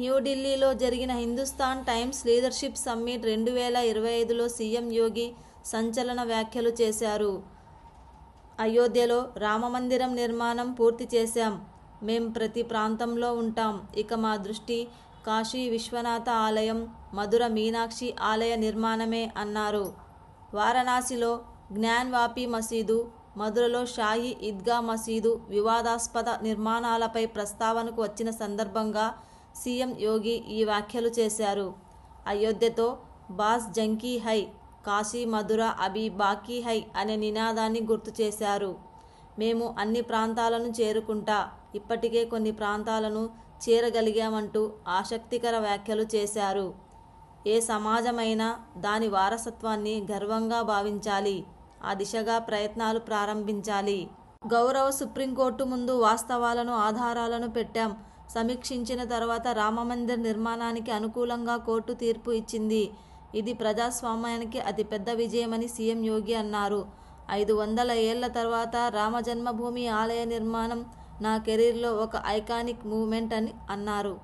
న్యూఢిల్లీలో జరిగిన Hindustan times leadership summit రెండు వేల ఇరవై ఐదులో సీఎం యోగి సంచలన వ్యాఖ్యలు చేశారు. అయోధ్యలో రామమందిరం నిర్మాణం పూర్తి చేశాం. మేం ప్రతి ప్రాంతంలో ఉంటాం. ఇక మా దృష్టి కాశీ విశ్వనాథ ఆలయం మధుర మీనాక్షి ఆలయ నిర్మాణమే అన్నారు. వారణాసిలో జ్ఞాన్వాపి మసీదు మధురలో షాహీ ఈద్గా మసీదు వివాదాస్పద నిర్మాణాలపై ప్రస్తావనకు వచ్చిన సందర్భంగా సీఎం యోగి ఈ వ్యాఖ్యలు చేశారు. అయోధ్యతో బాస్ జంకీ హై కాశీ మధుర అభి బాకీ హై అనే నినాదాన్ని గుర్తు చేశారు. మేము అన్ని ప్రాంతాలను చేరుకుంటా ఇప్పటికే కొన్ని ప్రాంతాలను చేరగలిగామంటూ ఆసక్తికర వ్యాఖ్యలు చేశారు. ఏ సమాజమైనా దాని వారసత్వాన్ని గర్వంగా భావించాలి ఆ దిశగా ప్రయత్నాలు ప్రారంభించాలి. గౌరవ సుప్రీంకోర్టు ముందు వాస్తవాలను ఆధారాలను పెట్టాం. సమీక్షించిన తర్వాత రామమందిర్ నిర్మాణానికి అనుకూలంగా కోర్టు తీర్పు ఇచ్చింది. ఇది ప్రజాస్వామ్యానికి అతిపెద్ద విజయమని సీఎం యోగి అన్నారు. ఐదు వందల ఏళ్ళ తర్వాత రామజన్మభూమి ఆలయ నిర్మాణం నా కెరీర్లో ఒక ఐకానిక్ మూమెంట్ అని అన్నారు.